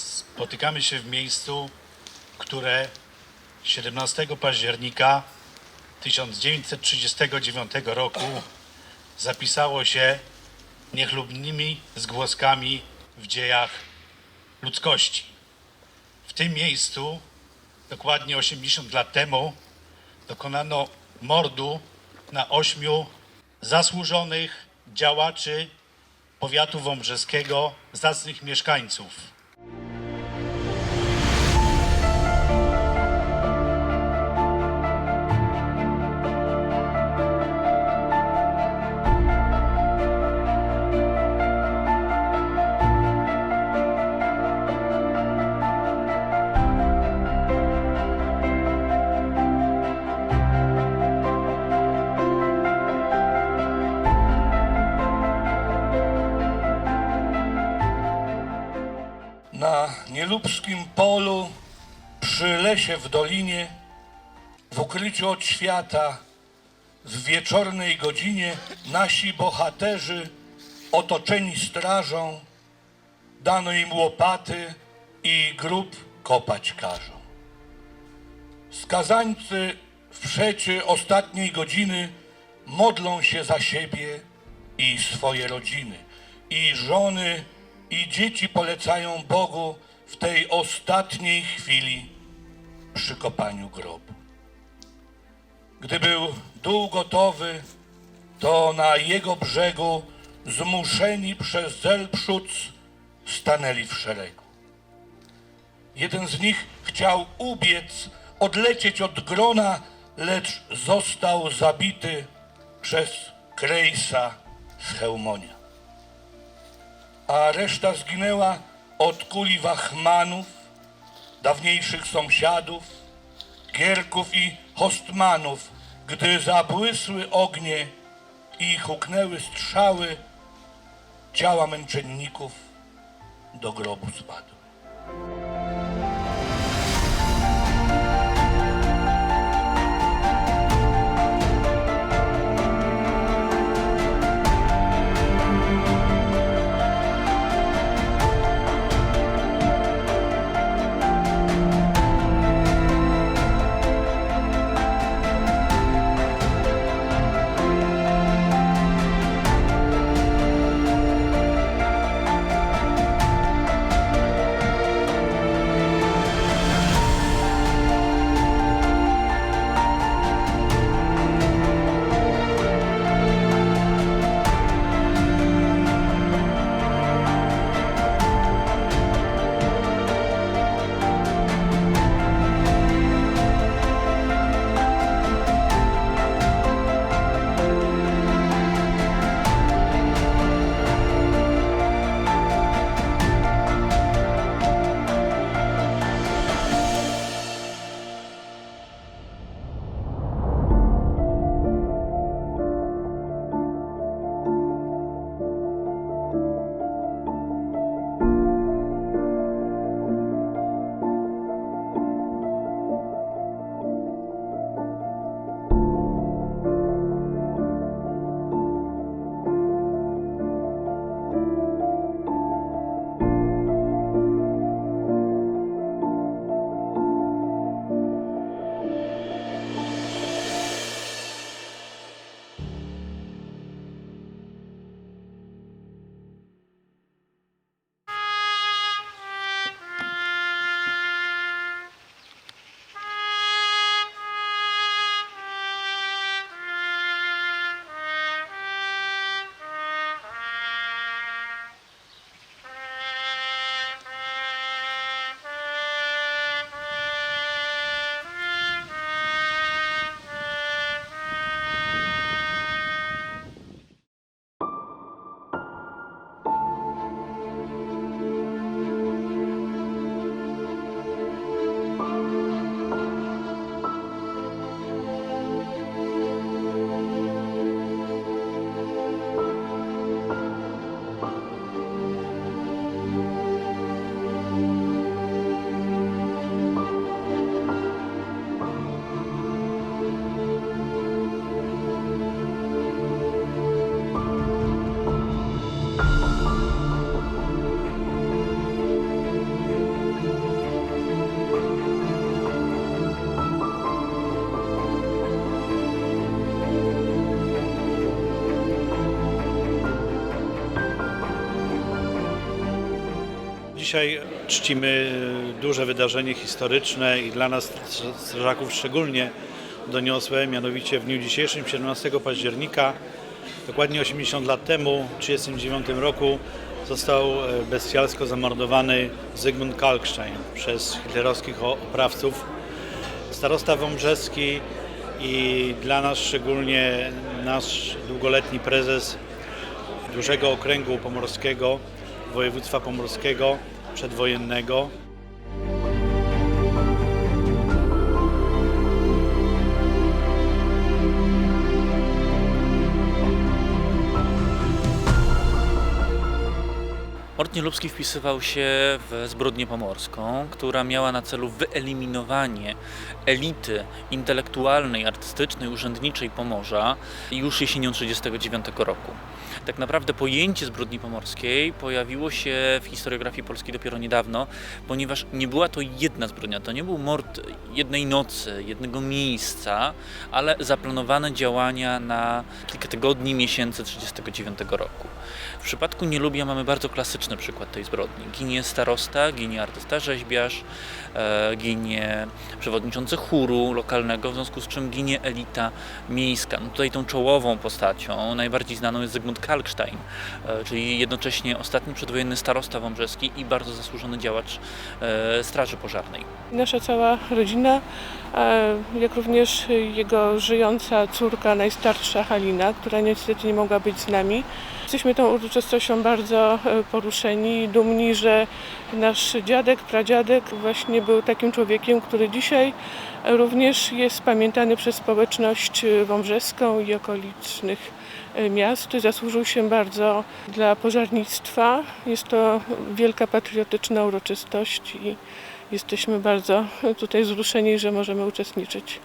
Spotykamy się w miejscu, które 17 października 1939 roku zapisało się niechlubnymi zgłoskami w dziejach ludzkości. W tym miejscu, dokładnie 80 lat temu, dokonano mordu na ośmiu zasłużonych działaczy powiatu wąbrzeskiego, zacnych mieszkańców. Na nielubskim polu, przy lesie w dolinie, w ukryciu od świata, w wieczornej godzinie, nasi bohaterzy, otoczeni strażą, dano im łopaty i grób kopać każą. Skazańcy w przecie ostatniej godziny modlą się za siebie i swoje rodziny. I żony, i dzieci polecają Bogu w tej ostatniej chwili przy kopaniu grobu. Gdy był dół gotowy, to na jego brzegu zmuszeni przez Zelpszuc stanęli w szeregu. Jeden z nich chciał ubiec, odlecieć od grona, lecz został zabity przez Krejsa z Chełmonia. A reszta zginęła od kuli wachmanów, dawniejszych sąsiadów, Gierków i Hostmanów, gdy zabłysły ognie i huknęły strzały, ciała męczenników do grobu spadły. Dzisiaj czcimy duże wydarzenie historyczne i dla nas strażaków szczególnie doniosłe, mianowicie w dniu dzisiejszym, 17 października, dokładnie 80 lat temu, w 1939 roku, został e, bestialsko zamordowany Zygmunt Kalkstein przez hitlerowskich oprawców. Starosta Wąbrzeski i dla nas szczególnie nasz długoletni prezes dużego okręgu pomorskiego, województwa pomorskiego przedwojennego. Mord Nielubski wpisywał się w zbrodnię pomorską, która miała na celu wyeliminowanie elity intelektualnej, artystycznej, urzędniczej Pomorza już jesienią 1939 roku. Tak naprawdę pojęcie zbrodni pomorskiej pojawiło się w historiografii polskiej dopiero niedawno, ponieważ nie była to jedna zbrodnia, to nie był mord jednej nocy, jednego miejsca, ale zaplanowane działania na kilka tygodni, miesięcy 1939 roku. W przypadku Nielubia mamy bardzo klasyczny przykład tej zbrodni. Ginie starosta, ginie artysta rzeźbiarz, e, ginie przewodniczący chóru lokalnego, w związku z czym ginie elita miejska. No tutaj tą czołową postacią, najbardziej znaną jest Zygmunt Kalkstein, e, czyli jednocześnie ostatni przedwojenny starosta wąbrzeski i bardzo zasłużony działacz e, Straży Pożarnej. Nasza cała rodzina, jak również jego żyjąca córka, najstarsza Halina, która niestety nie mogła być z nami. Jesteśmy tą uroczystością bardzo e, poruszeni i dumni, że nasz dziadek, pradziadek właśnie był takim człowiekiem, który dzisiaj również jest pamiętany przez społeczność wąbrzeską i okolicznych e, miast. Zasłużył się bardzo dla pożarnictwa. Jest to wielka patriotyczna uroczystość i Jesteśmy bardzo tutaj wzruszeni, że możemy uczestniczyć.